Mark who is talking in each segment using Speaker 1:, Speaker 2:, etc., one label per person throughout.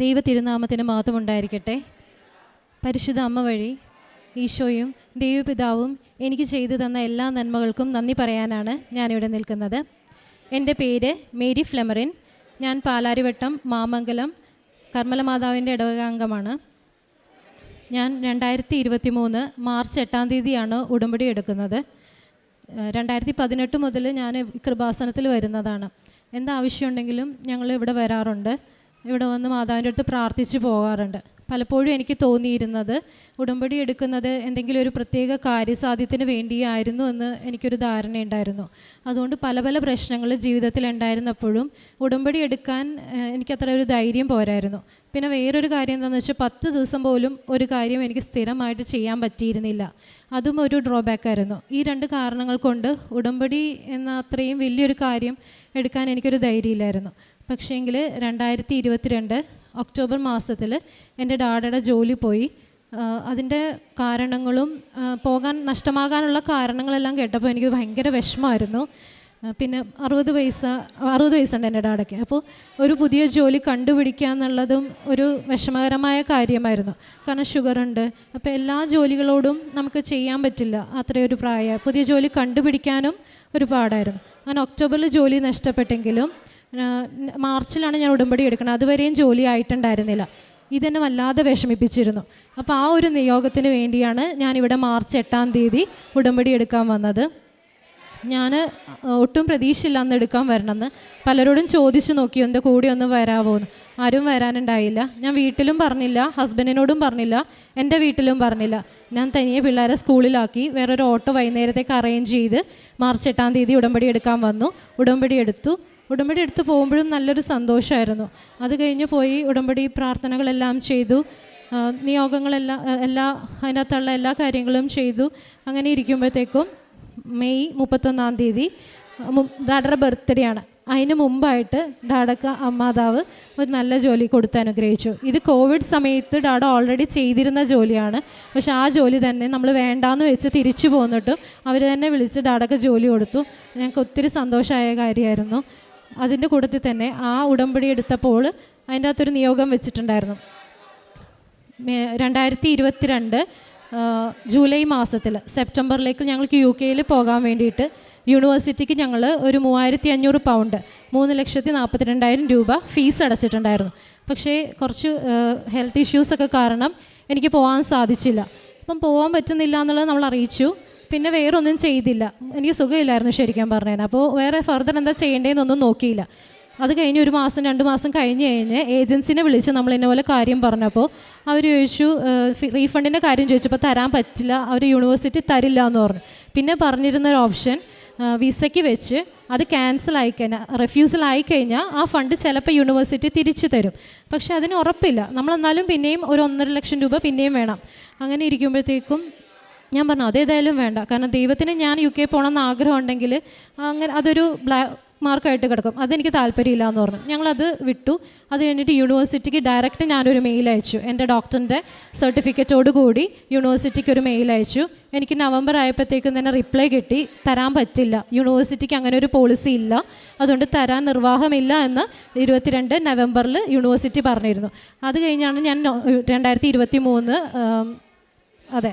Speaker 1: ദൈവ തിരുനാമത്തിന് മഹത്വം ഉണ്ടായിരിക്കട്ടെ പരിശുദ്ധ അമ്മ വഴി ഈശോയും ദൈവപിതാവും എനിക്ക് ചെയ്തു തന്ന എല്ലാ നന്മകൾക്കും നന്ദി പറയാനാണ് ഞാനിവിടെ നിൽക്കുന്നത്. എന്റെ പേര് മേരി ഫ്ലെമറിൻ. ഞാൻ പാലാരിവട്ടം മാമംഗലം കർമ്മലമാതാവിന്റെ ഇടവകാംഗമാണ്. ഞാൻ രണ്ടായിരത്തി ഇരുപത്തി മൂന്ന് മാർച്ച് എട്ടാം തീയതിയാണ് ഉടമ്പടി എടുക്കുന്നത്. രണ്ടായിരത്തി പതിനെട്ട് മുതൽ ഞാൻ കൃപാസനത്തിൽ വരുന്നതാണ്. എന്താവശ്യമുണ്ടെങ്കിലും ഞങ്ങൾ ഇവിടെ വരാറുണ്ട്. ഇവിടെ വന്ന് മാതാവിന്റെ അടുത്ത് പ്രാർത്ഥിച്ച് പോകാറുണ്ട്. പലപ്പോഴും എനിക്ക് തോന്നിയിരുന്നത് ഉടമ്പടി എടുക്കുന്നത് എന്തെങ്കിലും ഒരു പ്രത്യേക കാര്യസാധ്യത്തിന് വേണ്ടിയായിരുന്നു എന്ന് എനിക്കൊരു ധാരണയുണ്ടായിരുന്നു. അതുകൊണ്ട് പല പല പ്രശ്നങ്ങൾ ജീവിതത്തിൽ ഉണ്ടായിരുന്നപ്പോഴും ഉടമ്പടി എടുക്കാൻ എനിക്കത്ര ഒരു ധൈര്യം പോരായിരുന്നു. പിന്നെ വേറൊരു കാര്യം എന്താണെന്ന് വെച്ചാൽ പത്ത് ദിവസം പോലും ഒരു കാര്യം എനിക്ക് സ്ഥിരമായിട്ട് ചെയ്യാൻ പറ്റിയിരുന്നില്ല. അതും ഒരു ഡ്രോബാക്ക് ആയിരുന്നു. ഈ രണ്ട് കാരണങ്ങൾ കൊണ്ട് ഉടമ്പടി എന്ന അത്രയും വലിയൊരു കാര്യം എടുക്കാൻ എനിക്കൊരു ധൈര്യമില്ലായിരുന്നു. പക്ഷേങ്കിൽ രണ്ടായിരത്തി ഇരുപത്തിരണ്ട് ഒക്ടോബർ മാസത്തിൽ എന്റെ ഡാഡയുടെ ജോലി പോയി. അതിന്റെ കാരണങ്ങളും പോകാൻ നഷ്ടമാകാനുള്ള കാരണങ്ങളെല്ലാം കേട്ടപ്പോൾ എനിക്ക് ഭയങ്കര വിഷമമായിരുന്നു. പിന്നെ അറുപത് വയസ്സ് അറുപത് വയസ്സുണ്ട് എന്റെ ഡാഡയ്ക്ക്. അപ്പോൾ ഒരു പുതിയ ജോലി കണ്ടുപിടിക്കുക എന്നുള്ളതും ഒരു വിഷമകരമായ കാര്യമായിരുന്നു. കാരണം ഷുഗർ ഉണ്ട് അപ്പോൾ എല്ലാ ജോലികളോടും നമുക്ക് ചെയ്യാൻ പറ്റില്ല. അത്രയൊരു പ്രായ പുതിയ ജോലി കണ്ടുപിടിക്കാനും ഒരു പാടായിരുന്നു അങ്ങനെ ഒക്ടോബറിൽ ജോലി നഷ്ടപ്പെട്ടെങ്കിലും മാർച്ചിലാണ് ഞാൻ ഉടമ്പടി എടുക്കുന്നത്. അതുവരെയും ജോലി ആയിട്ടുണ്ടായിരുന്നില്ല. ഇതെന്നെ വല്ലാതെ വിഷമിപ്പിച്ചിരുന്നു. അപ്പോൾ ആ ഒരു നിയോഗത്തിന് വേണ്ടിയാണ് ഞാനിവിടെ മാർച്ച് എട്ടാം തീയതി ഉടമ്പടി എടുക്കാൻ വന്നത്. ഞാൻ ഒട്ടും പ്രതീക്ഷയില്ല അന്ന് എടുക്കാൻ വരണമെന്ന്. പലരോടും ചോദിച്ചു നോക്കി എന്റെ കൂടെ ഒന്ന് വരാവോ എന്ന് ആരും വരാനുണ്ടായില്ല. ഞാൻ വീട്ടിലും പറഞ്ഞില്ല ഹസ്ബൻഡിനോടും പറഞ്ഞില്ല എന്റെ വീട്ടിലും പറഞ്ഞില്ല. ഞാൻ തനിയെ പിള്ളേരെ സ്കൂളിലാക്കി വേറൊരു ഓട്ടോ വൈകുന്നേരത്തേക്ക് അറേഞ്ച് ചെയ്ത് മാർച്ച് എട്ടാം തീയതി ഉടമ്പടി എടുക്കാൻ വന്നു. ഉടമ്പടി എടുത്തു. ഉടമ്പടി എടുത്ത് പോകുമ്പോഴും നല്ലൊരു സന്തോഷമായിരുന്നു. അത് കഴിഞ്ഞ് പോയി ഉടമ്പടി പ്രാർത്ഥനകളെല്ലാം ചെയ്തു. നിയോഗങ്ങളെല്ലാം എല്ലാ അതിനകത്തുള്ള എല്ലാ കാര്യങ്ങളും ചെയ്തു. അങ്ങനെ ഇരിക്കുമ്പോഴത്തേക്കും മെയ് മുപ്പത്തൊന്നാം തീയതി ഡാഡയുടെ ബർത്ത്ഡേ ആണ്. അതിന് മുമ്പായിട്ട് ഡാഡക്ക് അമ്മാതാവ് ഒരു നല്ല ജോലി കൊടുത്ത് അനുഗ്രഹിച്ചു. ഇത് കോവിഡ് സമയത്ത് ഡാഡ ഓൾറെഡി ചെയ്തിരുന്ന ജോലിയാണ്. പക്ഷെ ആ ജോലി തന്നെ നമ്മൾ വേണ്ടാന്ന് വെച്ച് തിരിച്ചു പോന്നിട്ടും അവർ തന്നെ വിളിച്ച് ഡാഡക്ക് ജോലി കൊടുത്തു. ഞങ്ങൾക്ക് ഒത്തിരി സന്തോഷമായ കാര്യമായിരുന്നു. അതിന്റെ കൂട്ടത്തിൽ തന്നെ ആ ഉടമ്പടി എടുത്തപ്പോൾ അതിന്റെ അകത്തൊരു നിയോഗം വെച്ചിട്ടുണ്ടായിരുന്നു. രണ്ടായിരത്തി ഇരുപത്തിരണ്ട് ജൂലൈ മാസത്തിൽ സെപ്റ്റംബറിലേക്ക് ഞങ്ങൾക്ക് യു കെയിൽ പോകാൻ വേണ്ടിയിട്ട് യൂണിവേഴ്സിറ്റിക്ക് ഞങ്ങൾ ഒരു മൂവായിരത്തി അഞ്ഞൂറ് പൗണ്ട് മൂന്ന് ലക്ഷത്തി നാൽപ്പത്തി രണ്ടായിരം രൂപ ഫീസ് അടച്ചിട്ടുണ്ടായിരുന്നു. പക്ഷേ കുറച്ച് ഹെൽത്ത് ഇഷ്യൂസൊക്കെ കാരണം എനിക്ക് പോകാൻ സാധിച്ചില്ല. അപ്പം പോകാൻ പറ്റുന്നില്ല എന്നുള്ളത് നമ്മൾ അറിയിച്ചു. പിന്നെ വേറെ ഒന്നും ചെയ്തില്ല. എനിക്ക് സുഖമില്ലായിരുന്നു ശരിക്കും പറഞ്ഞു അപ്പോൾ വേറെ ഫർദർ എന്താ ചെയ്യേണ്ടതെന്നൊന്നും നോക്കിയില്ല. അത് കഴിഞ്ഞ് ഒരു മാസം രണ്ട് മാസം കഴിഞ്ഞ് കഴിഞ്ഞ് ഏജൻസിനെ വിളിച്ച് നമ്മൾ ഇന്ന പോലെ കാര്യം പറഞ്ഞപ്പോൾ അവർ ചോദിച്ചു റീഫണ്ടിന്റെ കാര്യം ചോദിച്ചപ്പോൾ തരാൻ പറ്റില്ല അവർ യൂണിവേഴ്സിറ്റി തരില്ല എന്ന് പറഞ്ഞു. പിന്നെ പറഞ്ഞിരുന്ന ഒരു ഓപ്ഷൻ വിസയ്ക്ക് വെച്ച് അത് ക്യാൻസൽ ആയിക്കഴിഞ്ഞാൽ റെഫ്യൂസൽ ആയിക്കഴിഞ്ഞാൽ ആ ഫണ്ട് ചിലപ്പോൾ യൂണിവേഴ്സിറ്റി തിരിച്ചു തരും. പക്ഷേ അതിന് ഉറപ്പില്ല. നമ്മളെന്നാലും പിന്നെയും ഒരു ഒന്നര ലക്ഷം രൂപ പിന്നെയും വേണം. അങ്ങനെ ഇരിക്കുമ്പോഴത്തേക്കും ഞാൻ പറഞ്ഞു അതേതായാലും വേണ്ട. കാരണം ദൈവത്തിന് ഞാൻ യു കെ പോകണമെന്ന് ആഗ്രഹം ഉണ്ടെങ്കിൽ അങ്ങനെ അതൊരു ബ്ലാ മാർക്കായിട്ട് കിടക്കും. അതെനിക്ക് താല്പര്യമില്ല എന്ന് പറഞ്ഞു. ഞങ്ങളത് വിട്ടു. അത് കഴിഞ്ഞിട്ട് യൂണിവേഴ്സിറ്റിക്ക് ഡയറക്റ്റ് ഞാനൊരു മെയിൽ അയച്ചു. എന്റെ ഡോക്ടറിന്റെ സർട്ടിഫിക്കറ്റോട് കൂടി യൂണിവേഴ്സിറ്റിക്ക് ഒരു മെയിൽ അയച്ചു. എനിക്ക് നവംബർ ആയപ്പോഴത്തേക്കും തന്നെ റിപ്ലൈ കിട്ടി. തരാൻ പറ്റില്ല. യൂണിവേഴ്സിറ്റിക്ക് അങ്ങനെ ഒരു പോളിസി ഇല്ല. അതുകൊണ്ട് തരാൻ നിർവാഹമില്ല എന്ന് ഇരുപത്തിരണ്ട് നവംബറിൽ യൂണിവേഴ്സിറ്റി പറഞ്ഞിരുന്നു. അത് കഴിഞ്ഞാണ് ഞാൻ രണ്ടായിരത്തി ഇരുപത്തി മൂന്ന് അതെ.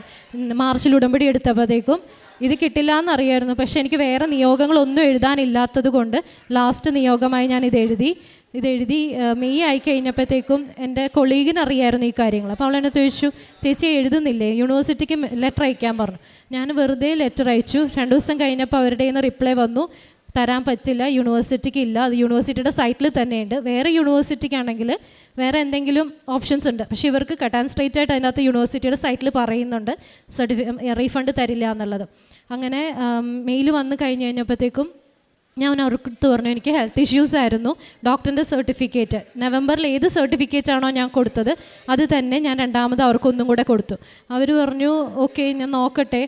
Speaker 1: മാർച്ചിൽ ഉടമ്പടി എടുത്തപ്പോഴത്തേക്കും ഇത് കിട്ടില്ല എന്നറിയായിരുന്നു പക്ഷെ എനിക്ക് വേറെ നിയോഗങ്ങളൊന്നും എഴുതാനില്ലാത്തത് കൊണ്ട് ലാസ്റ്റ് നിയോഗമായി ഞാൻ ഇത് എഴുതി. ഇത് എഴുതി മെയ് ആയി കഴിഞ്ഞപ്പോഴത്തേക്കും എന്റെ കൊളീഗിന് അറിയായിരുന്നു ഈ കാര്യങ്ങൾ. അപ്പോൾ അവൾ എന്നെ ചോദിച്ചു ചേച്ചി എഴുതുന്നില്ലേ? യൂണിവേഴ്സിറ്റിക്ക് ലെറ്റർ അയക്കാൻ പറഞ്ഞു. ഞാൻ വെറുതെ ലെറ്റർ അയച്ചു. രണ്ട് ദിവസം കഴിഞ്ഞപ്പോൾ അവരുടെ നിന്ന് റിപ്ലൈ വന്നു. തരാൻ പറ്റില്ല യൂണിവേഴ്സിറ്റിക്ക് ഇല്ല. അത് യൂണിവേഴ്സിറ്റിയുടെ സൈറ്റിൽ തന്നെയുണ്ട്. വേറെ യൂണിവേഴ്സിറ്റിക്കാണെങ്കിൽ വേറെ എന്തെങ്കിലും ഓപ്ഷൻസ് ഉണ്ട്. പക്ഷേ ഇവർക്ക് കട്ടാൻ സ്ട്രേറ്റ് ആയിട്ട് അതിനകത്ത് യൂണിവേഴ്സിറ്റിയുടെ സൈറ്റിൽ പറയുന്നുണ്ട് സർട്ടിഫി റീഫണ്ട് തരില്ല എന്നുള്ളത്. അങ്ങനെ മെയിൽ വന്നു കഴിഞ്ഞ് കഴിഞ്ഞപ്പോഴത്തേക്കും ഞാൻ അവർക്ക് പറഞ്ഞു എനിക്ക് ഹെൽത്ത് ഇഷ്യൂസ് ആയിരുന്നു. ഡോക്ടറിന്റെ സർട്ടിഫിക്കറ്റ് നവംബറിൽ ഏത് സർട്ടിഫിക്കറ്റ് ആണോ ഞാൻ കൊടുത്തത് അത് തന്നെ ഞാൻ രണ്ടാമത് അവർക്കൊന്നും കൂടെ കൊടുത്തു. അവർ പറഞ്ഞു ഓക്കെ ഞാൻ നോക്കട്ടെ.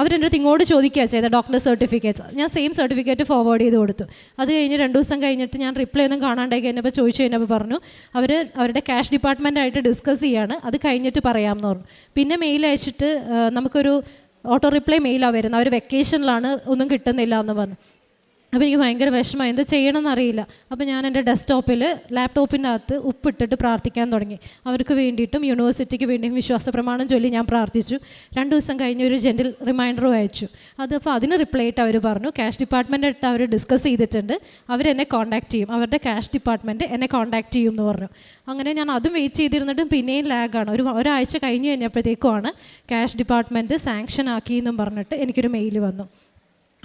Speaker 1: അവരെന്റെ അടുത്ത് ഇങ്ങോട്ട് ചോദിക്കുക ചെയ്ത ഡോക്ടറിന്റെ സർട്ടിഫിക്കറ്റ് ഞാൻ സെയിം സർട്ടിഫിക്കറ്റ് ഫോർവേഡ് ചെയ്ത് കൊടുത്തു. അത് കഴിഞ്ഞ് രണ്ട് ദിവസം കഴിഞ്ഞിട്ട് ഞാൻ റിപ്ലൈ ഒന്നും കാണാണ്ടായി കഴിഞ്ഞപ്പോൾ ചോദിച്ചു കഴിഞ്ഞപ്പോൾ പറഞ്ഞു അവർ അവരുടെ ക്യാഷ് ഡിപ്പാർട്ട്മെന്റായിട്ട് ഡിസ്കസ് ചെയ്യാണ് അത് കഴിഞ്ഞിട്ട് പറയാമെന്ന് പറഞ്ഞു. പിന്നെ മെയിൽ അയച്ചിട്ട് നമുക്കൊരു ഓട്ടോ റിപ്ലൈ മെയിലാണ് വരുന്നത്. അവർ വെക്കേഷനിലാണ് ഒന്നും കിട്ടുന്നില്ല എന്ന് പറഞ്ഞു. അപ്പോൾ എനിക്ക് ഭയങ്കര വിഷമമായി. എന്താ ചെയ്യണമെന്ന് അറിയില്ല അപ്പോൾ ഞാൻ എന്റെ ഡെസ്ക്ടോപ്പിൽ ലാപ്ടോപ്പിന്റെ അകത്ത് ഉപ്പിട്ടിട്ട് പ്രാർത്ഥിക്കാൻ തുടങ്ങി. അവർക്ക് വേണ്ടിയിട്ടും യൂണിവേഴ്സിറ്റിക്ക് വേണ്ടിയും വിശ്വാസ പ്രമാണം ചൊല്ലി ഞാൻ പ്രാർത്ഥിച്ചു. രണ്ട് ദിവസം കഴിഞ്ഞ് ഒരു ജെന്റിൽ റിമൈൻഡറും അയച്ചു. അത് അപ്പോൾ അതിന് റിപ്ലൈ ആയിട്ട് അവർ പറഞ്ഞു. ക്യാഷ് ഡിപ്പാർട്ട്മെന്റായിട്ട് അവർ ഡിസ്കസ് ചെയ്തിട്ടുണ്ട്. അവരെന്നെ കോൺടാക്ട് ചെയ്യും. അവരുടെ ക്യാഷ് ഡിപ്പാർട്ട്മെന്റ് എന്നെ കോൺടാക്ട് ചെയ്യും എന്ന് പറഞ്ഞു. അങ്ങനെ ഞാൻ അതും വെയിറ്റ് ചെയ്തിരുന്നിട്ടും പിന്നെയും ലാഗാണ് ഒരു ഒരാഴ്ച കഴിഞ്ഞ് കഴിഞ്ഞപ്പോഴത്തേക്കുമാണ് ക്യാഷ് ഡിപ്പാർട്ട്മെന്റ് സാങ്ഷൻ ആക്കി എന്നും പറഞ്ഞിട്ട് എനിക്കൊരു മെയിൽ വന്നു.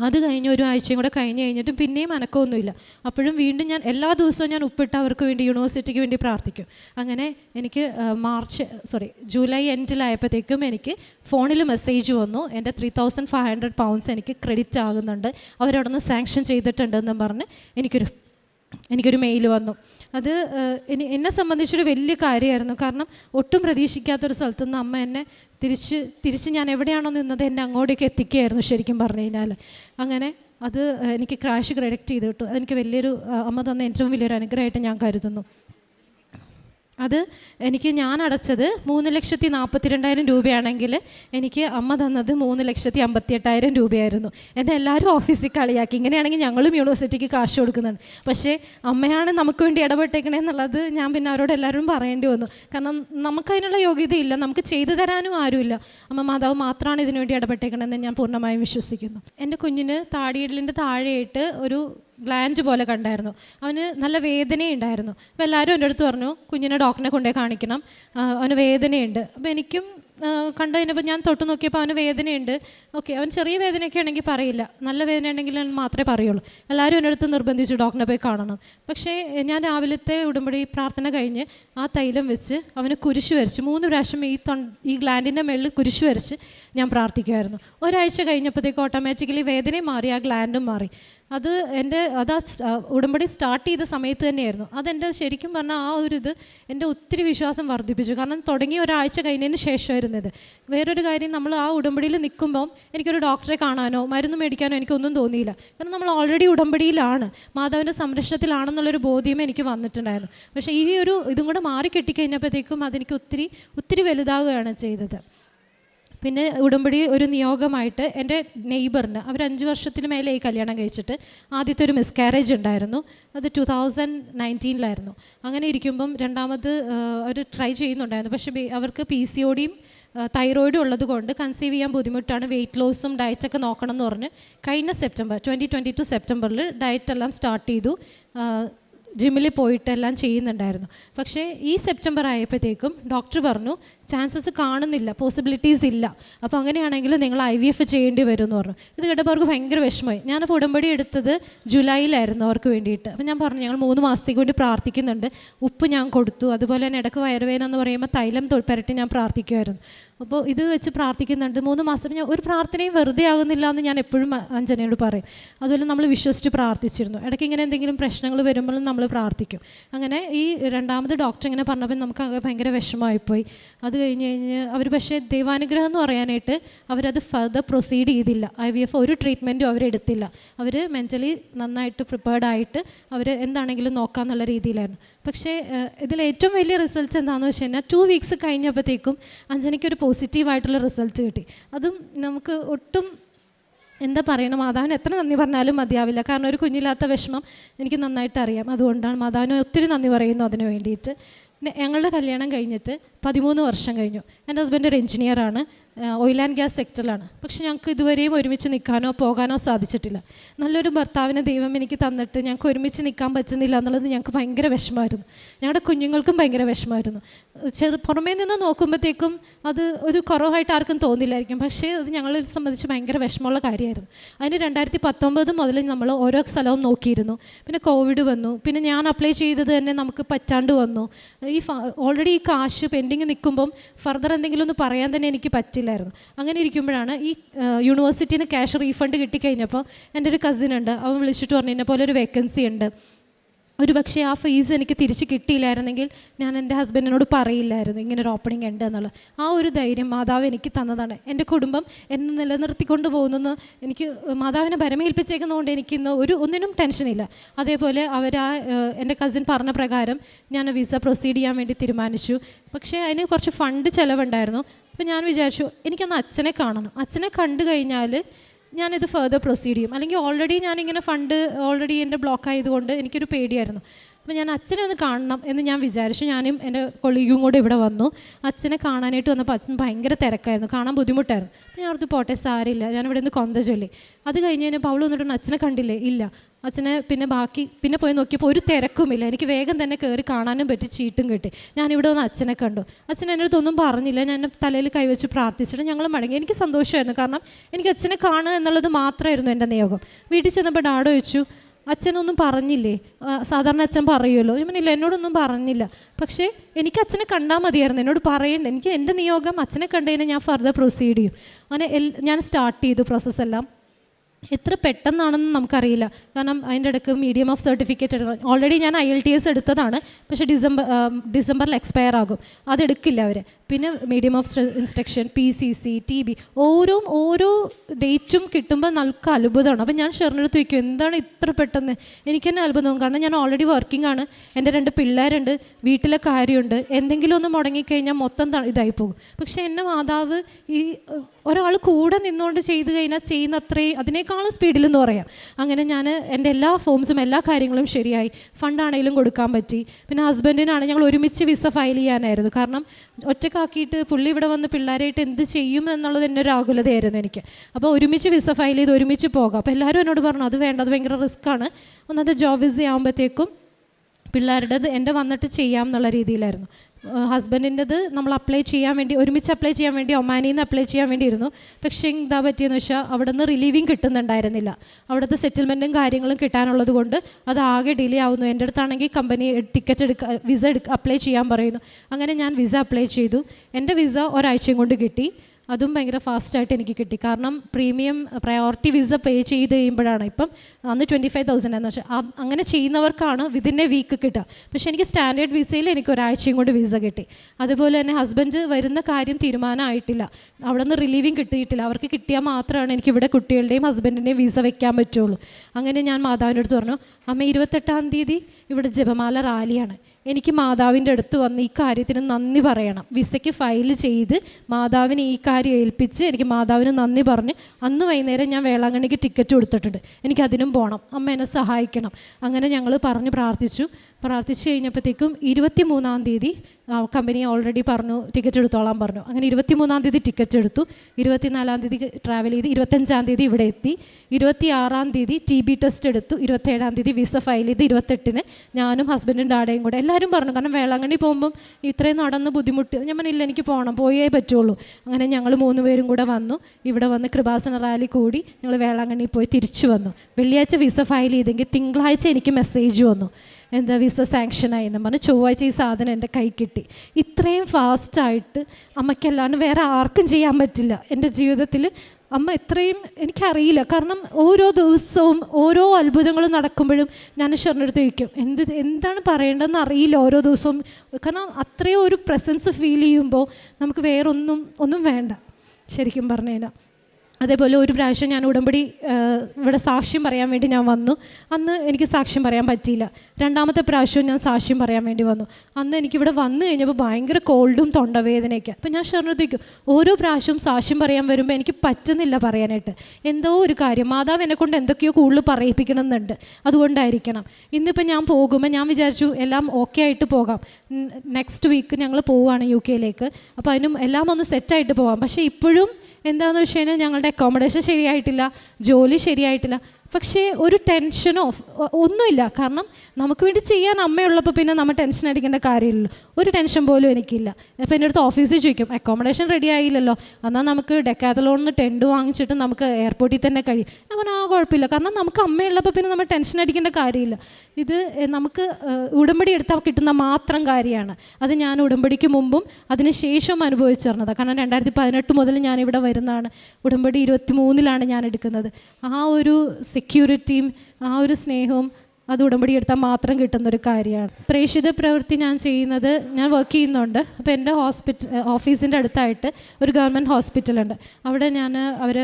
Speaker 1: അത് കഴിഞ്ഞ് ഒരു ആഴ്ചയും കൂടെ കഴിഞ്ഞ് കഴിഞ്ഞിട്ടും പിന്നെയും അനക്കമൊന്നുമില്ല. അപ്പോഴും വീണ്ടും ഞാൻ എല്ലാ ദിവസവും ഞാൻ ഉപ്പിട്ട് അവർക്ക് വേണ്ടി യൂണിവേഴ്സിറ്റിക്ക് വേണ്ടി പ്രാർത്ഥിക്കും. അങ്ങനെ എനിക്ക് മാർച്ച് സോറി ജൂലൈ എൻഡിലായപ്പോഴത്തേക്കും എനിക്ക് ഫോണിൽ മെസ്സേജ് വന്നു. എന്റെ three thousand five hundred pounds എനിക്ക് ക്രെഡിറ്റ് ആകുന്നുണ്ട്. അവരവിടെ നിന്ന് സാങ്ഷൻ ചെയ്തിട്ടുണ്ടെന്നും പറഞ്ഞ് എനിക്കൊരു എനിക്കൊരു മെയിൽ വന്നു. അത് എന്നെ സംബന്ധിച്ചൊരു വലിയ കാര്യമായിരുന്നു. കാരണം ഒട്ടും പ്രതീക്ഷിക്കാത്തൊരു സ്ഥലത്തു നിന്ന് അമ്മ എന്നെ തിരിച്ച് തിരിച്ച് ഞാൻ എവിടെയാണോ നിന്നത് എന്നെ അങ്ങോട്ടേക്ക് എത്തിക്കുകയായിരുന്നു ശരിക്കും പറഞ്ഞു കഴിഞ്ഞാൽ അങ്ങനെ അത് എനിക്ക് ക്രാഷ് ക്രെഡിറ്റ് ചെയ്ത് കിട്ടും. അതെനിക്ക് വലിയൊരു അമ്മ തന്ന ഏറ്റവും വലിയൊരു അനുഗ്രഹമായിട്ട് ഞാൻ കരുതുന്നു. അത് എനിക്ക് ഞാൻ അടച്ചത് മൂന്ന് ലക്ഷത്തി നാൽപ്പത്തി രണ്ടായിരം രൂപയാണെങ്കിൽ എനിക്ക് അമ്മ തന്നത് മൂന്ന് ലക്ഷത്തി അമ്പത്തി എട്ടായിരം രൂപയായിരുന്നു. എന്നെ എല്ലാവരും ഓഫീസിൽ കളിയാക്കി. ഇങ്ങനെയാണെങ്കിൽ ഞങ്ങളും യൂണിവേഴ്സിറ്റിക്ക് കാശ് കൊടുക്കുന്നുണ്ട്. പക്ഷേ അമ്മയാണ് നമുക്ക് വേണ്ടി ഇടപെട്ടേക്കണേ എന്നുള്ളത് ഞാൻ പിന്നെ അവരോട് എല്ലാവരും പറയേണ്ടി വന്നു. കാരണം നമുക്കതിനുള്ള യോഗ്യതയില്ല. നമുക്ക് ചെയ്തു തരാനും ആരുമില്ല. അമ്മ മാതാവ് മാത്രമാണ് ഇതിനുവേണ്ടി ഇടപെട്ടേക്കണമെന്ന് ഞാൻ പൂർണമായും വിശ്വസിക്കുന്നു. എന്റെ കുഞ്ഞിന് താടിയിടലിന്റെ താഴെയായിട്ട് ഒരു ഗ്ലാൻഡ് പോലെ കണ്ടായിരുന്നു. അവന് നല്ല വേദനയുണ്ടായിരുന്നു. അപ്പോൾ എല്ലാവരും എന്റെ അടുത്ത് പറഞ്ഞു കുഞ്ഞിനെ ഡോക്ടറിനെ കൊണ്ടുപോയി കാണിക്കണം. അവന് വേദനയുണ്ട്. അപ്പോൾ എനിക്കും കണ്ടതിനപ്പോൾ ഞാൻ തൊട്ട് നോക്കിയപ്പോൾ അവന് വേദനയുണ്ട്. ഓക്കെ അവൻ ചെറിയ വേദനയൊക്കെ ആണെങ്കിൽ പറയില്ല. നല്ല വേദന ഉണ്ടെങ്കിൽ മാത്രമേ പറയുള്ളൂ. എല്ലാവരും എന്റെ അടുത്ത് നിർബന്ധിച്ചു ഡോക്ടറിനെ പോയി കാണണം. പക്ഷേ ഞാൻ രാവിലത്തെ ഉടുമ്പടി പ്രാർത്ഥന കഴിഞ്ഞ് ആ തൈലം വെച്ച് അവന് കുരിശ് വരച്ച് മൂന്ന് പ്രാവശ്യം ഈ തൊ ഈ ഗ്ലാൻഡിന്റെ മേളിൽ കുരിശ് വരച്ച് ഞാൻ പ്രാർത്ഥിക്കുമായിരുന്നു ഒരാഴ്ച കഴിഞ്ഞപ്പോഴത്തേക്ക് ഓട്ടോമാറ്റിക്കലി വേദനയും മാറി ആ ഗ്ലാൻഡും മാറി. അത് എന്റെ അത് ഉടമ്പടി സ്റ്റാർട്ട് ചെയ്ത സമയത്ത് തന്നെയായിരുന്നു. അതെന്റെ ശരിക്കും പറഞ്ഞാൽ ആ ഒരു ഇത് എന്റെ ഒത്തിരി വിശ്വാസം വർദ്ധിപ്പിച്ചു. കാരണം തുടങ്ങി ഒരാഴ്ച കഴിഞ്ഞതിന് ശേഷമായിരുന്നു ഇത്. വേറൊരു കാര്യം നമ്മൾ ആ ഉടമ്പടിയിൽ നിൽക്കുമ്പം എനിക്കൊരു ഡോക്ടറെ കാണാനോ മരുന്ന് മേടിക്കാനോ എനിക്കൊന്നും തോന്നിയില്ല. കാരണം നമ്മൾ ഓൾറെഡി ഉടമ്പടിയിലാണ്. മാതാവിന്റെ സംരക്ഷണത്തിലാണെന്നുള്ളൊരു ബോധ്യം എനിക്ക് വന്നിട്ടുണ്ടായിരുന്നു. പക്ഷേ ഈ ഒരു ഇതും കൂടെ മാറി കെട്ടിക്കഴിഞ്ഞപ്പോഴത്തേക്കും അതെനിക്ക് ഒത്തിരി ഒത്തിരി വലുതാകുകയാണ് ചെയ്തത്. പിന്നെ ഉടമ്പടി ഒരു നിയോഗമായിട്ട് എന്റെ നെയ്ബറിന് അവർ അഞ്ച് വർഷത്തിന് മേലെ ഈ കല്യാണം കഴിച്ചിട്ട് ആദ്യത്തെ ഒരു മിസ്കാരേജ് ഉണ്ടായിരുന്നു. അത് ടു തൗസൻഡ് നയന്റീനിലായിരുന്നു അങ്ങനെ ഇരിക്കുമ്പം രണ്ടാമത് അവർ ട്രൈ ചെയ്യുന്നുണ്ടായിരുന്നു. പക്ഷേ അവർക്ക് പി സി ഒടിയും തൈറോയിഡും ഉള്ളത് കൊണ്ട് കൺസീവ് ചെയ്യാൻ ബുദ്ധിമുട്ടാണ്. വെയിറ്റ് ലോസും ഡയറ്റൊക്കെ നോക്കണം എന്ന് പറഞ്ഞ് കഴിഞ്ഞ സെപ്റ്റംബർ ട്വന്റി ട്വന്റി ടു സെപ്റ്റംബറിൽ ഡയറ്റെല്ലാം സ്റ്റാർട്ട് ചെയ്തു. ജിമ്മിൽ പോയിട്ടെല്ലാം ചെയ്യുന്നുണ്ടായിരുന്നു. പക്ഷേ ഈ സെപ്റ്റംബർ ആയപ്പോഴത്തേക്കും ഡോക്ടർ പറഞ്ഞു ചാൻസസ് കാണുന്നില്ല പോസിബിലിറ്റീസ് ഇല്ല. അപ്പോൾ അങ്ങനെയാണെങ്കിൽ നിങ്ങൾ ഐ വി എഫ് ചെയ്യേണ്ടി വരും എന്ന് പറഞ്ഞു. ഇത് കേട്ടപ്പോൾ അവർക്ക് ഭയങ്കര വിഷമമായി. ഞാനപ്പോൾ ഉടമ്പടി എടുത്തത് ജൂലൈയിലായിരുന്നു അവർക്ക് വേണ്ടിയിട്ട്. അപ്പോൾ ഞാൻ പറഞ്ഞു ഞങ്ങൾ മൂന്ന് മാസത്തേക്ക് വേണ്ടി പ്രാർത്ഥിക്കുന്നുണ്ട്. ഉപ്പ് ഞാൻ കൊടുത്തു. അതുപോലെ തന്നെ ഇടയ്ക്ക് വയറുവേദന എന്ന് പറയുമ്പോൾ തൈലം തൊഴിൽപ്പരട്ടി ഞാൻ പ്രാർത്ഥിക്കുമായിരുന്നു. അപ്പോൾ ഇത് വെച്ച് പ്രാർത്ഥിക്കുന്നുണ്ട്. മൂന്ന് മാസം ഞാൻ ഒരു പ്രാർത്ഥനയും വെറുതെ ആകുന്നില്ല എന്ന് ഞാൻ എപ്പോഴും അഞ്ജനയോട് പറയും. അതുപോലെ നമ്മൾ വിശ്വസിച്ച് പ്രാർത്ഥിച്ചിരുന്നു. ഇടയ്ക്ക് ഇങ്ങനെ എന്തെങ്കിലും പ്രശ്നങ്ങൾ വരുമ്പോഴും നമ്മൾ പ്രാർത്ഥിക്കും. അങ്ങനെ ഈ രണ്ടാമത് ഡോക്ടർ ഇങ്ങനെ പറഞ്ഞപ്പോൾ നമുക്ക് ഭയങ്കര വിഷമമായിപ്പോയി. അത് കഴിഞ്ഞ് കഴിഞ്ഞ് അവർ പക്ഷേ ദൈവാനുഗ്രഹം എന്ന് പറയാനായിട്ട് അവരത് ഫർദർ പ്രൊസീഡ് ചെയ്തില്ല. ഐ വി എഫ് ഒരു ട്രീറ്റ്മെന്റും അവരെടുത്തില്ല അവർ മെന്റലി നന്നായിട്ട് പ്രിപ്പയർഡ് ആയിട്ട് അവർ എന്താണെങ്കിലും നോക്കാമെന്നുള്ള രീതിയിലായിരുന്നു. പക്ഷേ ഇതിൽ ഏറ്റവും വലിയ റിസൾട്ട് എന്താണെന്ന് വെച്ച് കഴിഞ്ഞാൽ ടു വീക്സ് കഴിഞ്ഞപ്പോഴത്തേക്കും അഞ്ജനയ്ക്ക് ഒരു പോസിറ്റീവായിട്ടുള്ള റിസൾട്ട് കിട്ടി. അതും നമുക്ക് ഒട്ടും എന്താ പറയണം മാതാവിന് എത്ര നന്ദി പറഞ്ഞാലും മതിയാവില്ല. കാരണം ഒരു കുഞ്ഞില്ലാത്ത വിഷമം എനിക്ക് നന്നായിട്ട് അറിയാം. അതുകൊണ്ടാണ് മാതാവിന് ഒത്തിരി നന്ദി പറയുന്നു അതിന് വേണ്ടിയിട്ട്. ഞങ്ങളുടെ കല്യാണം കഴിഞ്ഞിട്ട് പതിമൂന്ന് വർഷം കഴിഞ്ഞു. എന്റെ ഹസ്ബൻഡ് ഒരു എഞ്ചിനീയറാണ് ഓയിൽ ആൻഡ് ഗ്യാസ് സെക്ടറിലാണ് പക്ഷെ ഞങ്ങൾക്ക് ഇതുവരെയും ഒരുമിച്ച് നിൽക്കാനോ പോകാനോ സാധിച്ചിട്ടില്ല. നല്ലൊരു ഭർത്താവിനെ ദൈവം എനിക്ക് തന്നിട്ട് ഞങ്ങൾക്ക് ഒരുമിച്ച് നിൽക്കാൻ പറ്റുന്നില്ല എന്നുള്ളത് ഞങ്ങൾക്ക് ഭയങ്കര വിഷമമായിരുന്നു. ഞങ്ങളുടെ കുഞ്ഞുങ്ങൾക്കും ഭയങ്കര വിഷമമായിരുന്നു. ചെറു പുറമേ നിന്ന് നോക്കുമ്പോഴത്തേക്കും അത് ഒരു കുറവായിട്ട് ആർക്കും തോന്നില്ലായിരിക്കും. പക്ഷേ അത് ഞങ്ങളെ സംബന്ധിച്ച് ഭയങ്കര വിഷമമുള്ള കാര്യമായിരുന്നു. അതിന് രണ്ടായിരത്തി പത്തൊമ്പത് മുതൽ നമ്മൾ ഓരോ സ്ഥലവും നോക്കിയിരുന്നു. പിന്നെ കോവിഡ് വന്നു. പിന്നെ ഞാൻ അപ്ലൈ ചെയ്തത് തന്നെ നമുക്ക് പറ്റാണ്ട് വന്നു. ഈ ഓൾറെഡി ഈ കാശ് പെൻഡിങ് നിൽക്കുമ്പം ഫർദർ എന്തെങ്കിലും ഒന്ന് പറയാൻ തന്നെ എനിക്ക് പറ്റില്ലായിരുന്നു അങ്ങനെ ഇരിക്കുമ്പോഴാണ് ഈ യൂണിവേഴ്സിറ്റിയിൽ നിന്ന് ക്യാഷ് റീഫണ്ട് കിട്ടിക്കഴിഞ്ഞപ്പോൾ എന്റെ ഒരു കസിൻ ഉണ്ട്. അവൻ വിളിച്ചിട്ട് പറഞ്ഞു എന്നെ പോലെ ഒരു വേക്കൻസി ഉണ്ട്. ഒരു പക്ഷേ ആ ഫീസ് എനിക്ക് തിരിച്ച് കിട്ടിയില്ലായിരുന്നെങ്കിൽ ഞാൻ എന്റെ ഹസ്ബൻഡിനോട് പറയില്ലായിരുന്നു ഇങ്ങനെ ഒരു ഓപ്പണിംഗ് ഉണ്ട് എന്നുള്ളത്. ആ ഒരു ധൈര്യം മാതാവ് എനിക്ക് തന്നതാണ്. എന്റെ കുടുംബം എന്നെ നിലനിർത്തിക്കൊണ്ട് പോകുന്നെന്ന് എനിക്ക് മാതാവിനെ ഭരമേൽപ്പിച്ചേക്കുന്നതുകൊണ്ട് എനിക്കിന്ന് ഒരു ഒന്നിനും ടെൻഷനില്ല അതേപോലെ അവർ ആ എന്റെ കസിൻ പറഞ്ഞ പ്രകാരം ഞാൻ വിസ പ്രൊസീഡ് ചെയ്യാൻ വേണ്ടി തീരുമാനിച്ചു. പക്ഷേ അതിന് കുറച്ച് ഫണ്ട് ചിലവുണ്ടായിരുന്നു. അപ്പോൾ ഞാൻ വിചാരിച്ചു എനിക്കൊന്ന് അച്ഛനെ കാണണം. അച്ഛനെ കണ്ടു കഴിഞ്ഞാൽ ഞാനിത് ഫെർദർ പ്രൊസീഡ് ചെയ്യും. അല്ലെങ്കിൽ ഓൾറെഡി ഞാനിങ്ങനെ ഫണ്ട് ഓൾറെഡി എന്റെ ബ്ലോക്ക് ആയതുകൊണ്ട് എനിക്കൊരു പേടിയായിരുന്നു. അപ്പോൾ ഞാൻ അച്ഛനെ ഒന്ന് കാണണം എന്ന് ഞാൻ വിചാരിച്ചു. ഞാനും എന്റെ കൊളീഗും കൂടെ ഇവിടെ വന്നു. അച്ഛനെ കാണാനായിട്ട് വന്നപ്പോൾ അച്ഛൻ ഭയങ്കര തിരക്കായിരുന്നു. കാണാൻ ബുദ്ധിമുട്ടായിരുന്നു. ഞാൻ ഓർത്ത് പോട്ടെ സാരില്ല ഞാൻ ഇവിടെ നിന്ന് കൊന്ത ചൊല്ലി. അത് കഴിഞ്ഞ് കഴിഞ്ഞപ്പോൾ അവൾ വന്നിട്ടുണ്ട് അച്ഛനെ കണ്ടില്ലേ? ഇല്ല. അച്ഛനെ പിന്നെ ബാക്കി പിന്നെ പോയി നോക്കിയപ്പോൾ ഒരു തിരക്കുമില്ല. എനിക്ക് വേഗം തന്നെ കയറി കാണാനും പറ്റി ചീട്ടും കിട്ടി. ഞാൻ ഇവിടെ വന്ന് അച്ഛനെ കണ്ടു. അച്ഛൻ എന്റെ അടുത്തൊന്നും പറഞ്ഞില്ല. ഞാൻ തലയിൽ കൈവച്ച് പ്രാർത്ഥിച്ചിട്ട് ഞങ്ങൾ മടങ്ങി. എനിക്ക് സന്തോഷമായിരുന്നു. കാരണം എനിക്ക് അച്ഛനെ കാണുക എന്നുള്ളത് മാത്രമായിരുന്നു എന്റെ നിയോഗം. വീട്ടിൽ ചെന്നപ്പോൾ ഡാഡോ ചോദിച്ചു അച്ഛനൊന്നും പറഞ്ഞില്ലേ? സാധാരണ അച്ഛൻ പറയുമല്ലോ? പറഞ്ഞില്ല എന്നോടൊന്നും പറഞ്ഞില്ല. പക്ഷേ എനിക്ക് അച്ഛനെ കണ്ടാൽ മതിയായിരുന്നു. എന്നോട് പറയണ്ട. എനിക്ക് എന്റെ നിയോഗം അച്ഛനെ കണ്ടതിനെ ഞാൻ ഫർദർ പ്രൊസീഡ് ചെയ്യും. അങ്ങനെ ഞാൻ സ്റ്റാർട്ട് ചെയ്തു പ്രോസസ്സെല്ലാം എത്ര പെട്ടെന്നാണെന്ന് നമുക്കറിയില്ല. കാരണം അതിന്റെ ഇടയ്ക്ക് മീഡിയം ഓഫ് സർട്ടിഫിക്കറ്റ് എടുക്കണം. ഓൾറെഡി ഞാൻ ഐ എൽ ടി എസ് എടുത്തതാണ്. പക്ഷേ ഡിസംബർ ഡിസംബറിൽ എക്സ്പയർ ആകും. അതെടുക്കില്ല അവർ പിന്നെ medium of instruction P C C T B ഓരോ ഓരോ ഡേറ്റും കിട്ടുമ്പോൾ നമുക്ക് അത്ഭുതമാണ്. അപ്പോൾ ഞാൻ ഷെറിനടുത്ത് വയ്ക്കും എന്താണ് ഇത്ര പെട്ടെന്ന്? എനിക്ക് തന്നെ അത്ഭുതം കാരണം ഞാൻ ഓൾറെഡി വർക്കിംഗ് ആണ്. എന്റെ രണ്ട് പിള്ളേരുണ്ട്. വീട്ടിലെ കാര്യമുണ്ട്. എന്തെങ്കിലും ഒന്ന് മുടങ്ങിക്കഴിഞ്ഞാൽ മൊത്തം ഇതായി പോകും. പക്ഷേ എന്റെ മാതാവ് ഈ ഒരാൾ കൂടെ നിന്നുകൊണ്ട് ചെയ്ത് കഴിഞ്ഞാൽ ചെയ്യുന്ന അത്രയും അതിനേക്കാളും സ്പീഡിലെന്ന് പറയാം. അങ്ങനെ ഞാൻ എന്റെ എല്ലാ ഫോംസും എല്ലാ കാര്യങ്ങളും ശരിയായി. ഫണ്ടാണെങ്കിലും കൊടുക്കാൻ പറ്റി. പിന്നെ ഹസ്ബൻഡിനാണ് ഞങ്ങൾ ഒരുമിച്ച് വിസ ഫയൽ ചെയ്യാനായിരുന്നു. കാരണം ഒറ്റക്കാക്കിയിട്ട് പുള്ളി ഇവിടെ വന്ന് പിള്ളേരായിട്ട് എന്ത് ചെയ്യും എന്നുള്ളത് എന്റെ ഒരു ആകുലതയായിരുന്നു എനിക്ക്. അപ്പോൾ ഒരുമിച്ച് വിസ ഫയൽ ചെയ്ത് ഒരുമിച്ച് പോകാം. അപ്പോൾ എല്ലാവരും എന്നോട് പറഞ്ഞു അത് വേണ്ട അത് ഭയങ്കര റിസ്ക്കാണ് ഒന്നത് ജോബ് വിസ ആകുമ്പോഴത്തേക്കും പിള്ളേരുടേത് എന്റെ വന്നിട്ട് ചെയ്യാം എന്നുള്ള രീതിയിലായിരുന്നു. ഹസ്ബൻഡിന്റെത് നമ്മൾ അപ്ലൈ ചെയ്യാൻ വേണ്ടി ഒരുമിച്ച് അപ്ലൈ ചെയ്യാൻ വേണ്ടി ഒമാനിയിൽ നിന്ന് അപ്ലൈ ചെയ്യാൻ വേണ്ടിയിരുന്നു. പക്ഷേ എന്താ പറ്റിയെന്ന് വെച്ചാൽ അവിടെ നിന്ന് റിലീവിങ് കിട്ടുന്നുണ്ടായിരുന്നില്ല. അവിടുത്തെ സെറ്റിൽമെന്റും കാര്യങ്ങളും കിട്ടാനുള്ളത് കൊണ്ട് അത് ആകെ ഡിലേ ആവുന്നു. എന്റെ അടുത്താണെങ്കിൽ കമ്പനി ടിക്കറ്റ് എടുക്കുക വിസ എടുക്ക അപ്ലൈ ചെയ്യാൻ പറയുന്നു. അങ്ങനെ ഞാൻ വിസ അപ്ലൈ ചെയ്തു. എന്റെ വിസ ഒരാഴ്ചയും കൊണ്ട് കിട്ടി. അതും ഭയങ്കര ഫാസ്റ്റായിട്ട് എനിക്ക് കിട്ടി. കാരണം പ്രീമിയം പ്രയോറിറ്റി വിസ പേ ചെയ്ത് കഴിയുമ്പോഴാണ് ഇപ്പം അന്ന് ട്വന്റി ഫൈവ് തൗസൻഡ് എന്ന് വെച്ചാൽ അങ്ങനെ ചെയ്യുന്നവർക്കാണ് വിതിൻ എ വീക്ക് കിട്ടുക. പക്ഷേ എനിക്ക് സ്റ്റാൻഡേർഡ് വിസയിൽ എനിക്ക് ഒരാഴ്ചയും കൊണ്ട് വിസ കിട്ടി. അതുപോലെ തന്നെ ഹസ്ബൻഡ് വരുന്ന കാര്യം തീരുമാനമായിട്ടില്ല. അവിടെ നിന്ന് റിലീവിങ് കിട്ടിയിട്ടില്ല. അവർക്ക് കിട്ടിയാൽ മാത്രമാണ് എനിക്ക് ഇവിടെ കുട്ടികളുടെയും ഹസ്ബൻഡിന്റെയും വിസ വെക്കാൻ പറ്റുള്ളൂ. അങ്ങനെ ഞാൻ മാതാവിന്റെ അടുത്ത് പറഞ്ഞു അമ്മ ഇരുപത്തെട്ടാം തീയതി ഇവിടെ ജപമാല റാലിയാണ്. എനിക്ക് മാതാവിന്റെ അടുത്ത് വന്ന് ഈ കാര്യത്തിന് നന്ദി പറയണം. വിസയ്ക്ക് ഫയൽ ചെയ്ത് മാതാവിനെ ഈ കാര്യം ഏൽപ്പിച്ച് എനിക്ക് മാതാവിന് നന്ദി പറഞ്ഞ് അന്ന് വൈകുന്നേരം ഞാൻ വേളാങ്കണ്ണിക്ക് ടിക്കറ്റ് കൊടുത്തിട്ടുണ്ട്. എനിക്കതിനും പോകണം അമ്മ എന്നെ സഹായിക്കണം. അങ്ങനെ ഞങ്ങൾ പറഞ്ഞ് പ്രാർത്ഥിച്ചു. പ്രാർത്ഥിച്ചു കഴിഞ്ഞപ്പോഴത്തേക്കും ഇരുപത്തി മൂന്നാം തീയതി കമ്പനി ഓൾറെഡി പറഞ്ഞു ടിക്കറ്റ് എടുത്തോളാൻ പറഞ്ഞു. അങ്ങനെ ഇരുപത്തി മൂന്നാം തീയതി ടിക്കറ്റ് എടുത്തു. ഇരുപത്തിനാലാം തീയതി ട്രാവൽ ചെയ്ത് ഇരുപത്തഞ്ചാം തീയതി ഇവിടെ എത്തി. ഇരുപത്തി ആറാം തീയതി ടി ബി ടെസ്റ്റ് എടുത്തു. ഇരുപത്തേഴാം തീയതി വിസ ഫയൽ ചെയ്ത് ഇരുപത്തെട്ടിന് ഞാനും ഹസ്ബൻഡും ഡാഡയും കൂടെ എല്ലാവരും പറഞ്ഞു. കാരണം വേളാങ്കണ്ണി പോകുമ്പം ഇത്രയും നടന്ന് ബുദ്ധിമുട്ട്. ഞാൻ പറഞ്ഞില്ല എനിക്ക് പോകണം പോയേ പറ്റുള്ളൂ. അങ്ങനെ ഞങ്ങൾ മൂന്ന് പേരും കൂടെ വന്നു. ഇവിടെ വന്ന് കൃപാസന റാലി കൂടി ഞങ്ങൾ വേളാങ്കണ്ണി പോയി തിരിച്ചു വന്നു. വെള്ളിയാഴ്ച വിസ ഫയൽ ചെയ്തെങ്കിൽ തിങ്കളാഴ്ച എനിക്ക് മെസ്സേജ് വന്നു. എന്താ വിസ സാങ്ഷനായി എന്ന് പറഞ്ഞ് ചൊവ്വാഴ്ച ഈ സാധനം എന്റെ കൈ കിട്ടി. ഇത്രയും ഫാസ്റ്റായിട്ട് അമ്മയ്ക്കല്ലാണ്ട് വേറെ ആർക്കും ചെയ്യാൻ പറ്റില്ല. എന്റെ ജീവിതത്തിൽ അമ്മ ഇത്രയും എനിക്കറിയില്ല. കാരണം ഓരോ ദിവസവും ഓരോ അത്ഭുതങ്ങളും നടക്കുമ്പോഴും ഞാൻ ഷെറിനടുത്ത് ചോദിക്കും എന്ത് എന്താണ് പറയേണ്ടതെന്ന് അറിയില്ല ഓരോ ദിവസവും? കാരണം അത്രയും ഒരു പ്രസൻസ് ഫീൽ ചെയ്യുമ്പോൾ നമുക്ക് വേറൊന്നും ഒന്നും വേണ്ട. ശരിക്കും പറഞ്ഞു കഴിഞ്ഞാൽ. അതേപോലെ ഒരു പ്രാവശ്യം ഞാൻ ഉടമ്പടി ഇവിടെ സാക്ഷ്യം പറയാൻ വേണ്ടി ഞാൻ വന്നു. അന്ന് എനിക്ക് സാക്ഷ്യം പറയാൻ പറ്റിയില്ല. രണ്ടാമത്തെ പ്രാവശ്യവും ഞാൻ സാക്ഷ്യം പറയാൻ വേണ്ടി വന്നു. അന്ന് എനിക്കിവിടെ വന്നു കഴിഞ്ഞപ്പോൾ ഭയങ്കര കോൾഡും തൊണ്ടവേദനയൊക്കെ. അപ്പം ഞാൻ ഷെറിനത്തേക്കും ഓരോ പ്രാവശ്യവും സാക്ഷ്യം പറയാൻ വരുമ്പോൾ എനിക്ക് പറ്റുന്നില്ല പറയാനായിട്ട്. എന്തോ ഒരു കാര്യം. മാതാവ് എന്നെക്കൊണ്ട് എന്തൊക്കെയോ കൂടുതൽ പറയിപ്പിക്കണമെന്നുണ്ട്. അതുകൊണ്ടായിരിക്കണം. ഇന്നിപ്പോൾ ഞാൻ പോകുമ്പോൾ ഞാൻ വിചാരിച്ചു എല്ലാം ഓക്കെ ആയിട്ട് പോകാം. നെക്സ്റ്റ് വീക്ക് ഞങ്ങൾ പോവുകയാണ് യു കെയിലേക്ക് അപ്പോൾ അതിനും എല്ലാം ഒന്ന് സെറ്റായിട്ട് പോകാം പക്ഷേ ഇപ്പോഴും എന്താണെന്ന് വെച്ച് കഴിഞ്ഞാൽ ഞങ്ങളുടെ അക്കോമഡേഷൻ ശരിയായിട്ടില്ല ജോലി ശരിയായിട്ടില്ല. പക്ഷേ ഒരു ടെൻഷനോ ഒന്നുമില്ല. കാരണം നമുക്ക് വേണ്ടി ചെയ്യാൻ അമ്മയുള്ളപ്പോൾ പിന്നെ നമ്മൾ ടെൻഷൻ അടിക്കേണ്ട കാര്യമില്ലല്ലോ. ഒരു ടെൻഷൻ പോലും എനിക്കില്ല. അപ്പോൾ എന്റെ അടുത്ത് ഓഫീസിൽ ചോദിക്കും അക്കോമഡേഷൻ റെഡി ആയില്ലല്ലോ? എന്നാൽ നമുക്ക് നിന്ന് ടെന്റ് വാങ്ങിച്ചിട്ട് നമുക്ക് എയർപോർട്ടിൽ തന്നെ കഴിയും. അവൻ ആ കുഴപ്പമില്ല. കാരണം നമുക്ക് അമ്മയുള്ളപ്പോൾ പിന്നെ നമ്മൾ ടെൻഷൻ അടിക്കേണ്ട കാര്യമില്ല. ഇത് നമുക്ക് ഉടമ്പടി എടുത്താൽ കിട്ടുന്ന മാത്രം കാര്യമാണ്. അത് ഞാൻ ഉടമ്പടിക്ക് മുമ്പും അതിന് ശേഷവും അനുഭവിച്ചിരുന്നത് കാരണം രണ്ടായിരത്തി പതിനെട്ട് മുതൽ ഞാൻ ഇവിടെ വരുന്നതാണ്. ഉടമ്പടി ഇരുപത്തി മൂന്നിലാണ് ഞാൻ എടുക്കുന്നത്. ആ ഒരു സെക്യൂരിറ്റിയും ആ ഒരു സ്നേഹവും അത് ഉടമ്പടി എടുത്താൽ മാത്രം കിട്ടുന്ന ഒരു കാര്യമാണ്. പ്രേക്ഷിത പ്രവൃത്തി ഞാൻ ചെയ്യുന്നത് ഞാൻ വർക്ക് ചെയ്യുന്നുണ്ട്. അപ്പോൾ എന്റെ ഹോസ്പിറ്റൽ ഓഫീസിന്റെ അടുത്തായിട്ട് ഒരു ഗവൺമെന്റ് ഹോസ്പിറ്റലുണ്ട് അവിടെ ഞാൻ അവർ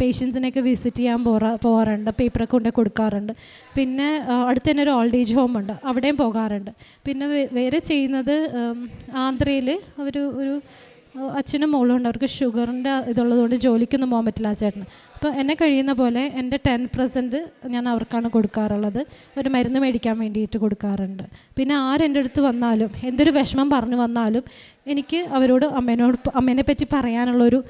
Speaker 1: പേഷ്യൻസിനെയൊക്കെ വിസിറ്റ് ചെയ്യാൻ പോറ പോകാറുണ്ട്. പേപ്പറൊക്കെ കൊണ്ട് കൊടുക്കാറുണ്ട്. പിന്നെ അടുത്ത് തന്നെ ഒരു ഓൾഡ് ഏജ് ഹോം ഉണ്ട്. അവിടെയും പോകാറുണ്ട്. പിന്നെ വേറെ ചെയ്യുന്നത് ആന്ധ്രയിൽ അവർ ഒരു അച്ഛനും മോളും ഉണ്ട്. അവർക്ക് ഷുഗറിന്റെ ഇതുള്ളതുകൊണ്ട് ജോലിക്കൊന്നും പോകാൻ പറ്റില്ല ആ ചേട്ടന്. അപ്പോൾ എന്നെ കഴിയുന്ന പോലെ എന്റെ ടെൻ പെർസെന്റ് ഞാൻ അവർക്കാണ് കൊടുക്കാറുള്ളത്. ഒരു മരുന്ന് മേടിക്കാൻ വേണ്ടിയിട്ട് കൊടുക്കാറുണ്ട്. പിന്നെ ആരെന്റെ അടുത്ത് വന്നാലും എന്തൊരു വിഷമം പറഞ്ഞു വന്നാലും എനിക്ക് അവരോട് അമ്മേനോട് അമ്മേനെ പറ്റി പറയാനുള്ളൊരു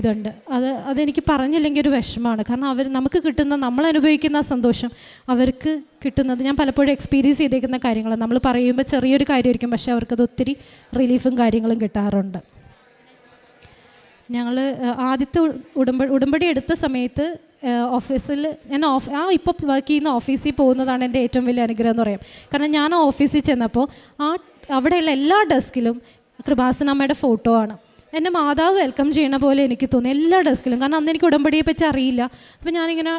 Speaker 1: ഇതുണ്ട്. അത് അതെനിക്ക് പറഞ്ഞില്ലെങ്കിൽ ഒരു വിഷമമാണ്. കാരണം അവർ നമുക്ക് കിട്ടുന്ന നമ്മൾ അനുഭവിക്കുന്ന സന്തോഷം അവർക്ക് കിട്ടുന്നത്. ഞാൻ പലപ്പോഴും എക്സ്പീരിയൻസ് ചെയ്തേക്കുന്ന കാര്യങ്ങൾ നമ്മൾ പറയുമ്പോൾ ചെറിയൊരു കാര്യമായിരിക്കും പക്ഷേ അവർക്കത് ഒത്തിരി റിലീഫും കാര്യങ്ങളും കിട്ടാറുണ്ട്. ഞങ്ങൾ ആദ്യത്തെ ഉടമ്പ ഉടമ്പടി എടുത്ത സമയത്ത് ഓഫീസിൽ ഞാൻ ഓഫ് ആ ഇപ്പോൾ വർക്ക് ചെയ്യുന്ന ഓഫീസിൽ പോകുന്നതാണ് എന്റെ ഏറ്റവും വലിയ അനുഗ്രഹം എന്ന് പറയാം. കാരണം ഞാൻ ഓഫീസിൽ ചെന്നപ്പോൾ ആ അവിടെയുള്ള എല്ലാ ഡെസ്കിലും കൃപാസനമ്മയുടെ ഫോട്ടോ ആണ്. എന്റെ മാതാവ് വെൽക്കം ചെയ്യണ പോലെ എനിക്ക് തോന്നി. എല്ലാ ഡെസ്കിലും കാരണം അന്ന് എനിക്ക് ഉടമ്പടിയെ പറ്റി അറിയില്ല. അപ്പോൾ ഞാനിങ്ങനെ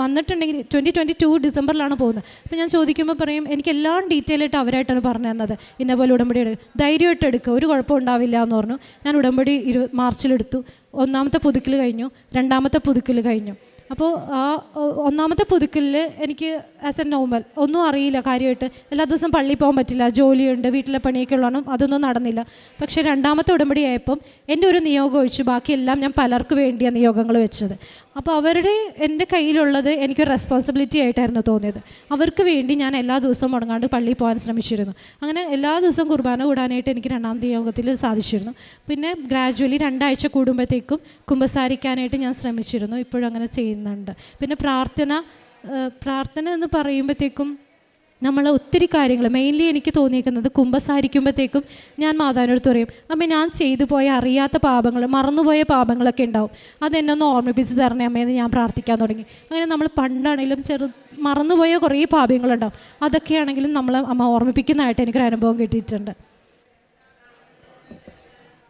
Speaker 1: വന്നിട്ടുണ്ടെങ്കിൽ ട്വന്റി ട്വന്റി ടു ഡിസംബറിലാണ് പോകുന്നത്. അപ്പോൾ ഞാൻ ചോദിക്കുമ്പോൾ പറയും എനിക്ക് എല്ലാം ഡീറ്റെയിൽ ആയിട്ട് അവരായിട്ടാണ് പറഞ്ഞു തന്നത്. ഇന്ന പോലെ ഉടമ്പടി എടുക്കുക ധൈര്യമായിട്ട് എടുക്കുക ഒരു കുഴപ്പം ഉണ്ടാവില്ല എന്ന് പറഞ്ഞു. ഞാൻ ഉടമ്പടി ഇരു മാർച്ചിലെടുത്തു. ഒന്നാമത്തെ പുതുക്കൽ കഴിഞ്ഞു. രണ്ടാമത്തെ പുതുക്കൽ കഴിഞ്ഞു. അപ്പോൾ ആ ഒന്നാമത്തെ പുതുക്കലിൽ എനിക്ക് ആസ് എ നോർമൽ ഒന്നും അറിയില്ല കാര്യമായിട്ട്. എല്ലാ ദിവസവും പള്ളിയിൽ പോകാൻ പറ്റില്ല ജോലിയുണ്ട് വീട്ടിലെ പണിയൊക്കെ ഉള്ളതാണ് അതൊന്നും നടന്നില്ല. പക്ഷേ രണ്ടാമത്തെ ഉടമ്പടി ആയപ്പം എന്റെ ഒരു നിയോഗം ഒഴിച്ച് ബാക്കിയെല്ലാം ഞാൻ പലർക്ക് വേണ്ടിയാണ് നിയോഗങ്ങൾ വെച്ചത്. അപ്പോൾ അവരുടെ എന്റെ കയ്യിലുള്ളത് എനിക്കൊരു റെസ്പോൺസിബിലിറ്റി ആയിട്ടായിരുന്നു തോന്നിയത്. അവർക്ക് വേണ്ടി ഞാൻ എല്ലാ ദിവസവും മുടങ്ങാണ്ട് പള്ളിയിൽ പോകാൻ ശ്രമിച്ചിരുന്നു. അങ്ങനെ എല്ലാ ദിവസവും കുർബാന കൂടാനായിട്ട് എനിക്ക് രണ്ടാമത്തെ യോഗത്തിൽ സാധിച്ചിരുന്നു. പിന്നെ ഗ്രാജുവലി രണ്ടാഴ്ച കൂടുമ്പോഴത്തേക്കും കുമ്പസാരിക്കാനായിട്ട് ഞാൻ ശ്രമിച്ചിരുന്നു. ഇപ്പോഴും അങ്ങനെ ചെയ്യുന്നുണ്ട്. പിന്നെ പ്രാർത്ഥന പ്രാർത്ഥന എന്ന് പറയുമ്പോഴത്തേക്കും നമ്മൾ ഒത്തിരി കാര്യങ്ങൾ മെയിൻലി എനിക്ക് തോന്നിയേക്കുന്നത് കുമ്പസാരിക്കുമ്പോഴത്തേക്കും ഞാൻ മാതാവിനടുത്ത് പറയും അമ്മ ഞാൻ ചെയ്തു പോയ അറിയാത്ത പാപങ്ങൾ മറന്നുപോയ പാപങ്ങളൊക്കെ ഉണ്ടാവും. അതെന്നെ ഒന്ന് ഓർമ്മിപ്പിച്ച് തരണേ അമ്മയെന്ന് ഞാൻ പ്രാർത്ഥിക്കാൻ തുടങ്ങി. അങ്ങനെ നമ്മൾ പണ്ടാണെങ്കിലും ചെറു മറന്നുപോയ കുറേ പാപങ്ങളുണ്ടാവും. അതൊക്കെയാണെങ്കിലും നമ്മൾ അമ്മ ഓർമ്മിപ്പിക്കുന്നതായിട്ട് എനിക്കൊരു അനുഭവം കിട്ടിയിട്ടുണ്ട്.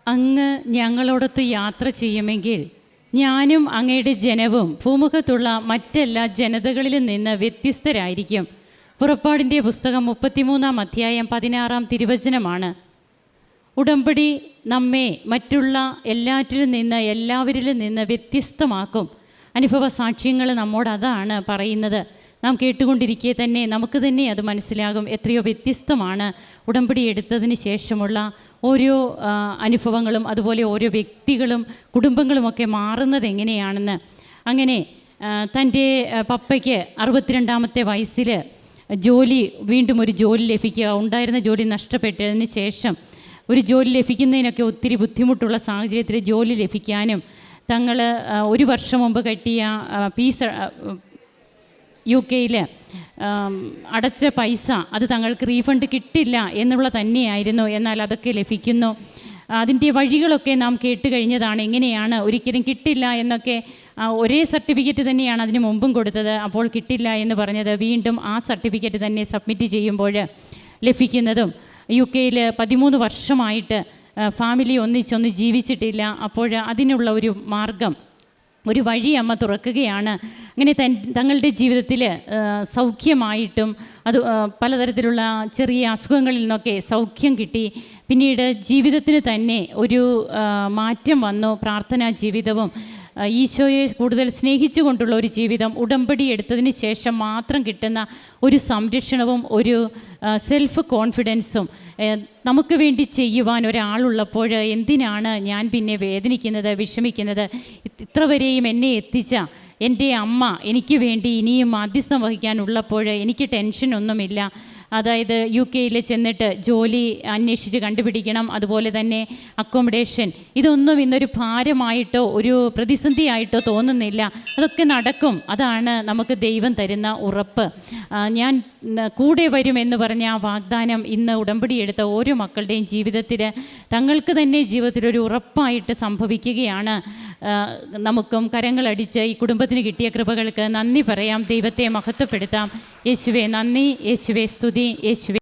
Speaker 2: അങ്ങ് ഞങ്ങളോടൊത്ത് യാത്ര ചെയ്യുമെങ്കിൽ ഞാനും അങ്ങയുടെ ജനവും ഭൂമുഖത്തുള്ള മറ്റെല്ലാ ജനതകളിലും നിന്ന് വ്യത്യസ്തരായിരിക്കും. പുറപ്പാടിന്റെ പുസ്തകം മുപ്പത്തിമൂന്നാം അധ്യായം പതിനാറാം തിരുവചനമാണ്. ഉടമ്പടി നമ്മെ മറ്റുള്ള എല്ലാറ്റിലും നിന്ന് എല്ലാവരിലും നിന്ന് വ്യത്യസ്തമാക്കും. അനുഭവ സാക്ഷ്യങ്ങൾ നമ്മോട് അതാണ് പറയുന്നത്. നാം കേട്ടുകൊണ്ടിരിക്കെ തന്നെ നമുക്ക് തന്നെ അത് മനസ്സിലാകും. എത്രയോ വ്യത്യസ്തമാണ് ഉടമ്പടി എടുത്തതിന് ശേഷമുള്ള ഓരോ അനുഭവങ്ങളും അതുപോലെ ഓരോ വ്യക്തികളും കുടുംബങ്ങളുമൊക്കെ മാറുന്നത് എങ്ങനെയാണെന്ന്. അങ്ങനെ തന്റെ പപ്പയ്ക്ക് അറുപത്തിരണ്ടാമത്തെ വയസ്സിൽ ജോലി വീണ്ടും ഒരു ജോലി ലഭിക്കുക ഉണ്ടായിരുന്ന ജോലി നഷ്ടപ്പെട്ടതിന് ശേഷം ഒരു ജോലി ലഭിക്കുന്നതിനൊക്കെ ഒത്തിരി ബുദ്ധിമുട്ടുള്ള സാഹചര്യത്തിൽ ജോലി ലഭിക്കാനും തങ്ങൾ ഒരു വർഷം മുമ്പ് കെട്ടിയ പീസ് യു കെയിൽ അടച്ച പൈസ അത് തങ്ങൾക്ക് റീഫണ്ട് കിട്ടില്ല എന്നുള്ള തന്നെയായിരുന്നു. എന്നാൽ അതൊക്കെ ലഭിക്കുന്നു. അതിന്റെ വഴികളൊക്കെ നാം കേട്ട് കഴിഞ്ഞതാണ് എങ്ങനെയാണ് ഒരിക്കലും കിട്ടില്ല എന്നൊക്കെ ഒരേ സർട്ടിഫിക്കറ്റ് തന്നെയാണ് അതിന് മുമ്പും കൊടുത്തത്. അപ്പോൾ കിട്ടില്ല എന്ന് പറഞ്ഞത് വീണ്ടും ആ സർട്ടിഫിക്കറ്റ് തന്നെ സബ്മിറ്റ് ചെയ്യുമ്പോൾ ലഭിക്കുന്നതും. യു കെയിൽ പതിമൂന്ന് വർഷമായിട്ട് ഫാമിലി ഒന്നിച്ചൊന്ന് ജീവിച്ചിട്ടില്ല. അപ്പോൾ അതിനുള്ള ഒരു മാർഗം ഒരു വഴി അമ്മ തുറക്കുകയാണ്. അങ്ങനെ തൻ തങ്ങളുടെ ജീവിതത്തിൽ സൗഖ്യമായിട്ടും അത് പലതരത്തിലുള്ള ചെറിയ അസുഖങ്ങളിൽ നിന്നൊക്കെ സൗഖ്യം കിട്ടി. പിന്നീട് ജീവിതത്തിന് തന്നെ ഒരു മാറ്റം വന്നു. പ്രാർത്ഥനാ ജീവിതവും ഈശോയെ കൂടുതൽ സ്നേഹിച്ചുകൊണ്ടുള്ള ഒരു ജീവിതം ഉടമ്പടി എടുത്തതിന് ശേഷം മാത്രം കിട്ടുന്ന ഒരു സംരക്ഷണവും ഒരു സെൽഫ് കോൺഫിഡൻസും നമുക്ക് വേണ്ടി ചെയ്യുവാൻ ഒരാളുള്ളപ്പോൾ എന്തിനാണ് ഞാൻ പിന്നെ വേദനിക്കുന്നത് വിഷമിക്കുന്നത്? ഇത്ര വരെയും എന്നെ എത്തിച്ച എന്റെ അമ്മ എനിക്ക് വേണ്ടി ഇനിയും മാധ്യസ്ഥം വഹിക്കാനുള്ളപ്പോൾ എനിക്ക് ടെൻഷനൊന്നുമില്ല അതായത് യു കെയിൽ ചെന്നിട്ട് ജോലി അന്വേഷിച്ച് കണ്ടുപിടിക്കണം അതുപോലെ തന്നെ അക്കോമഡേഷൻ. ഇതൊന്നും ഇന്നൊരു ഭാരമായിട്ടോ ഒരു പ്രതിസന്ധിയായിട്ടോ തോന്നുന്നില്ല. അതൊക്കെ നടക്കും. അതാണ് നമുക്ക് ദൈവം തരുന്ന ഉറപ്പ്. ഞാൻ കൂടെ വരും എന്ന് പറഞ്ഞ ആ വാഗ്ദാനം ഇന്ന് ഉടമ്പടി എടുത്ത ഓരോ മക്കളുടെയും ജീവിതത്തിൽ തങ്ങൾക്ക് തന്നെ ജീവിതത്തിൽ ഒരു ഉറപ്പായിട്ട് സംഭവിക്കുകയാണ്. നമുക്കും കരങ്ങളടിച്ച് ഈ കുടുംബത്തിന് കിട്ടിയ കൃപകൾക്ക് നന്ദി പറയാം. ദൈവത്തെ മഹത്വപ്പെടുത്താം. യേശുവെ നന്ദി. യേശുവെ സ്തുതി. യേശുവെ.